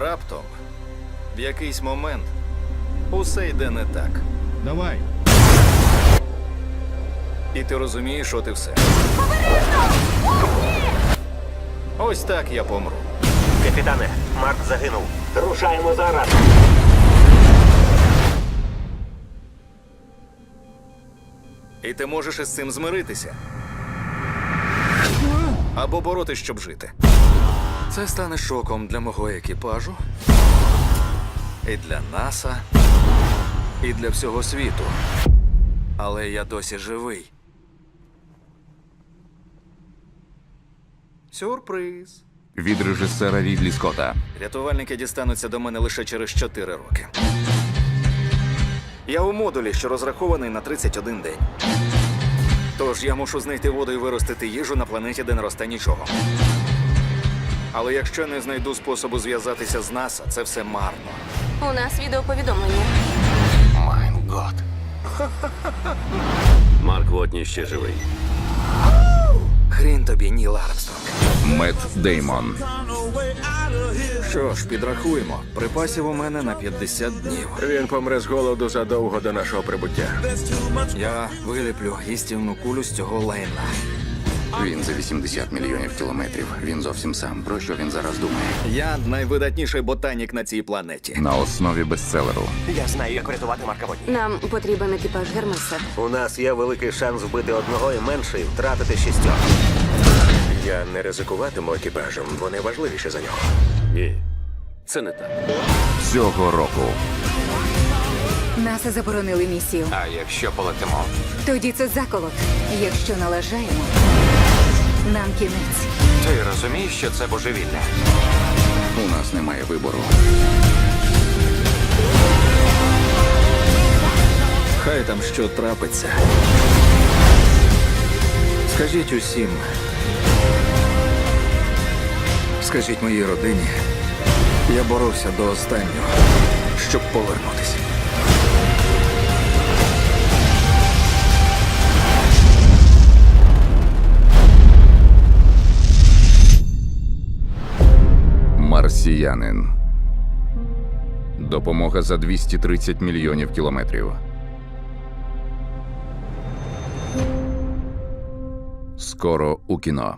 Раптом, в якийсь момент, усе йде не так. Давай. І ти розумієш, от і все. Ось так я помру. Капітане, Марк загинув. Рушаємо зараз. І ти можеш із цим змиритися. Або боротись, щоб жити. Це стане шоком для мого екіпажу, і для НАСА, і для всього світу. Але я досі живий. Сюрприз. від режисера Рідлі Скотта. Рятувальники дістануться до мене лише через 4 роки. Я у модулі, що розрахований на 31 день. Тож я мушу знайти воду і виростити їжу на планеті, де не росте нічого. Але якщо не знайду способу зв'язатися з НАСА, це все марно. У нас відеоповідомлення. Майн год. Марк Вотні ще живий. Хрін тобі, Ніл Армстронг. Мет Деймон. Що ж, підрахуємо. Припасів у мене на 50 днів. Він помре з голоду задовго до нашого прибуття. Я виліплю їстівну кулю з цього лайна. Він за 80 мільйонів кілометрів. Він зовсім сам. Про що він зараз думає? Я найвидатніший ботанік на цій планеті. На основі бестселеру. Я знаю, як врятувати Марка Вотні. Нам потрібен екіпаж Гермеса. У нас є великий шанс вбити одного і менше і втратити шістьох. Я не ризикуватиму екіпажем, вони важливіші за нього. Ні, це не так. Цього року Нас заборонили місію. А якщо полетимо? Тоді це заколот. Якщо налажаємо, нам кінець. Ти розумієш, що це божевілля? У нас немає вибору. Хай там що трапиться. Скажіть усім. Скажіть моїй родині. Я боровся до останнього, щоб повернутися. Марсіянин. Допомога за 230 мільйонів кілометрів. Скоро у кіно.